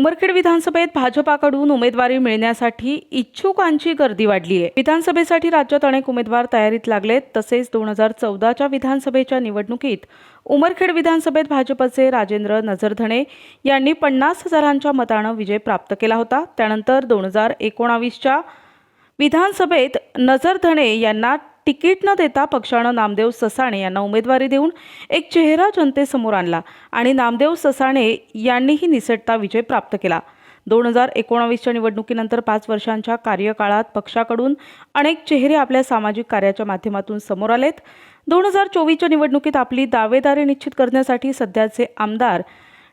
उमरखेड विधानसभेत भाजपाकडून उमेदवारी मिळण्यासाठी इच्छुकांची गर्दी वाढली आहे विधानसभेसाठी राज्यात अनेक उमेदवार तयारीत लागलेत. तसेच दोन हजार चौदाच्या विधानसभेच्या निवडणुकीत उमरखेड विधानसभेत भाजपचे राजेंद्र नजरधणे यांनी पन्नास हजारांच्या मतानं विजय प्राप्त केला होता. त्यानंतर दोन हजार एकोणावीसच्या विधानसभेत नजरधणे यांना तिकीट न देता पक्षानं नामदेव ससाणे यांना उमेदवारी देऊन एक चेहरा जनतेसमोर आणला आणि नामदेव ससाणे यांनीही निसटता विजय प्राप्त केला. दोन हजार एकोणावीसच्या निवडणुकीनंतर पाच वर्षांच्या कार्यकाळात पक्षाकडून अनेक चेहरे आपल्या सामाजिक कार्याच्या माध्यमातून समोर आलेत. दोन हजार चोवीसच्या निवडणुकीत आपली दावेदारी निश्चित करण्यासाठी सध्याचे आमदार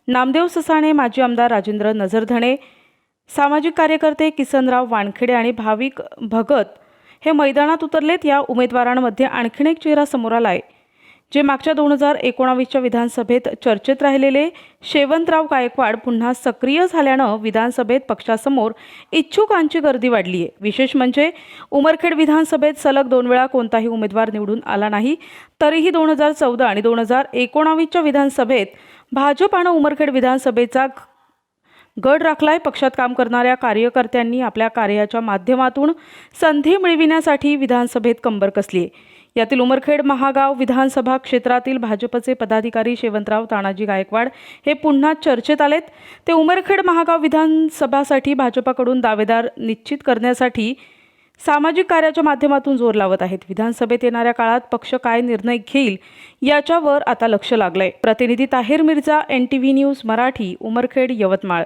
नामदेव ससाणे माजी आमदार राजेंद्र नजरधणे सामाजिक कार्यकर्ते किसनराव वानखेडे आणि भाविक भगत हे मैदानात उतरलेत या उमेदवारांमध्ये आणखीन एक चेहरा समोर आला आहे जे मागच्या दोन हजार एकोणावीसच्या विधानसभेत चर्चेत राहिलेले शेवंतराव गायकवाड पुन्हा सक्रिय झाल्यानं विधानसभेत पक्षासमोर इच्छुकांची गर्दी वाढली आहे विशेष म्हणजे उमरखेड विधानसभेत सलग दोन वेळा कोणताही उमेदवार निवडून आला नाही तरीही दोन हजार चौदा आणि दोन हजार एकोणावीसच्या विधानसभेत भाजपानं उमरखेड विधानसभेचा गड राखलाय. पक्षात काम करणाऱ्या कार्यकर्त्यांनी आपल्या कार्याच्या माध्यमातून संधी मिळविण्यासाठी विधानसभेत कंबर कसली आहे. यातील उमरखेड महागाव विधानसभा क्षेत्रातील भाजपचे पदाधिकारी शेवंतराव तानाजी गायकवाड हे पुन्हा चर्चेत आलेत. ते उमरखेड महागाव विधानसभासाठी भाजपाकडून दावेदार निश्चित करण्यासाठी सामाजिक कार्याच्या माध्यमातून जोर लावत आहेत. विधानसभेत येणाऱ्या काळात पक्ष काय निर्णय घेईल याच्यावर आता लक्ष लागलंय. प्रतिनिधी Taher Mirza N T V news Marathi Umarkhed Yavatmal.